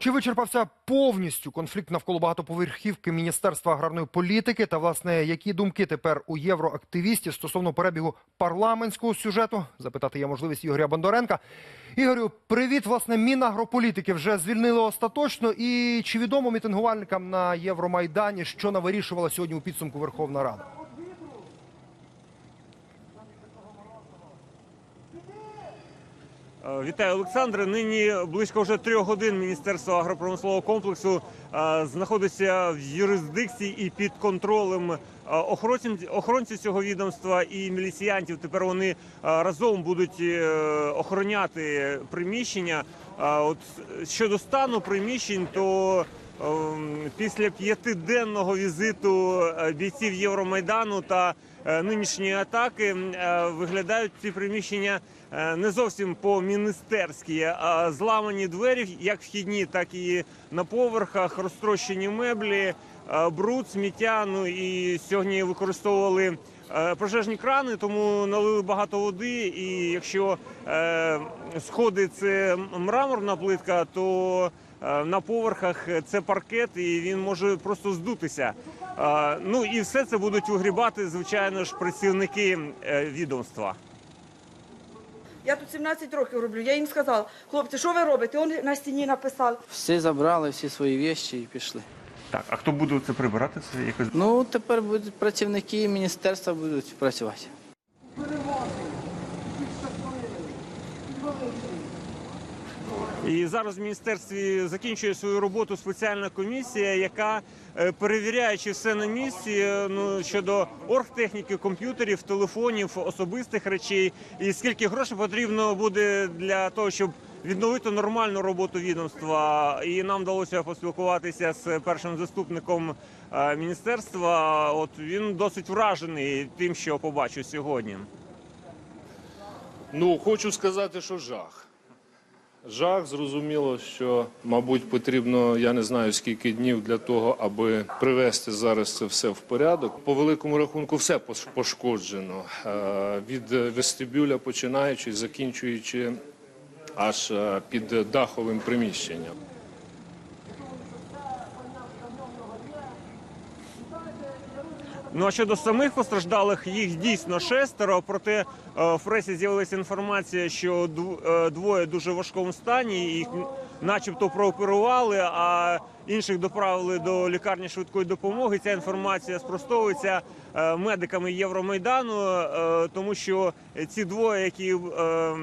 Чи вичерпався повністю конфлікт навколо багатоповерхівки Міністерства аграрної політики? Та власне які думки тепер у євроактивістів стосовно перебігу парламентського сюжету? Запитати є можливість Ігоря Бондаренка. Ігорю, привіт. Власне, Мінагрополітики вже звільнили остаточно. І чи відомо мітингувальникам на Євромайдані, що навирішувала сьогодні у підсумку Верховна Рада? Вітаю, Олександре. Нині близько вже трьох годин Міністерство агропромислового комплексу е, знаходиться в юрисдикції і під контролем е, охоронців, цього відомства і міліціянтів. Тепер вони е, разом будуть е, охороняти приміщення. Е, От щодо стану приміщень, то після п'ятиденного візиту е, бійців Євромайдану та е, нинішньої атаки е, виглядають ці приміщення не зовсім по-міністерськи, а зламані двері, як вхідні, так і на поверхах, розтрощені меблі, бруд, сміття. Ну і сьогодні використовували пожежні крани, тому налили багато води. І якщо сходи це мраморна плитка, то на поверхах це паркет, і він може просто здутися. Е, Ну і все це будуть вигрібати, звичайно ж, працівники е, відомства. Я тут 17 років роблю. Я їм сказала, хлопці, що ви робите? Он на стіні написав. Всі забрали всі свої вещі і пішли. Так, а хто буде це прибирати? Це якось Ну тепер будуть працівники міністерства будуть працювати. І зараз в міністерстві закінчує свою роботу спеціальна комісія, яка е, перевіряючи все на місці, е, ну щодо оргтехніки, комп'ютерів, телефонів, особистих речей, і скільки грошей потрібно буде для того, щоб відновити нормальну роботу відомства. І нам вдалося поспілкуватися з першим заступником е, міністерства. От він досить вражений тим, що побачив сьогодні. Ну, хочу сказати, що жах. Жах, зрозуміло, що, мабуть, потрібно, я не знаю скільки днів для того, аби привести зараз це все в порядок. По великому рахунку, все пош- пошкоджено. Е, Від вестибюля починаючи, закінчуючи аж е, під даховим приміщенням. Ну а щодо самих постраждалих, їх дійсно шестеро. Проте е, в пресі з'явилася інформація, що е, двоє дуже важкому стані. Їх начебто прооперували, а інших доправили до лікарні швидкої допомоги. Ця інформація спростовується е, медиками Євромайдану, е, тому що ці двоє, які, е,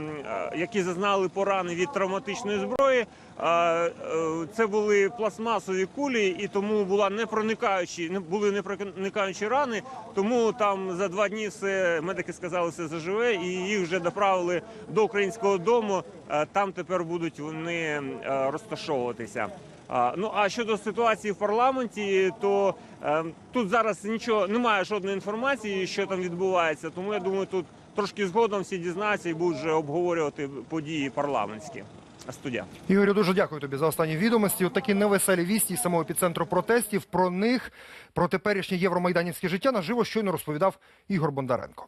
які зазнали порани від травматичної зброї, це були пластмасові кулі, і тому була не були непроникаючі рани. Тому там за два дні все медики сказали, все заживе, і їх вже доправили до українського дому. Там тепер будуть вони розташовуватися. Ну а щодо ситуації в парламенті, то е, тут зараз нічого немає жодної інформації, що там відбувається. Тому я думаю, тут трошки згодом всі дізнаються і будуть вже обговорювати події парламентські. Студія. Ігорю, дуже дякую тобі за останні відомості. От такі невеселі вісті із самого епіцентру протестів. Про них, про теперішнє євромайданівське життя наживо щойно розповідав Ігор Бондаренко.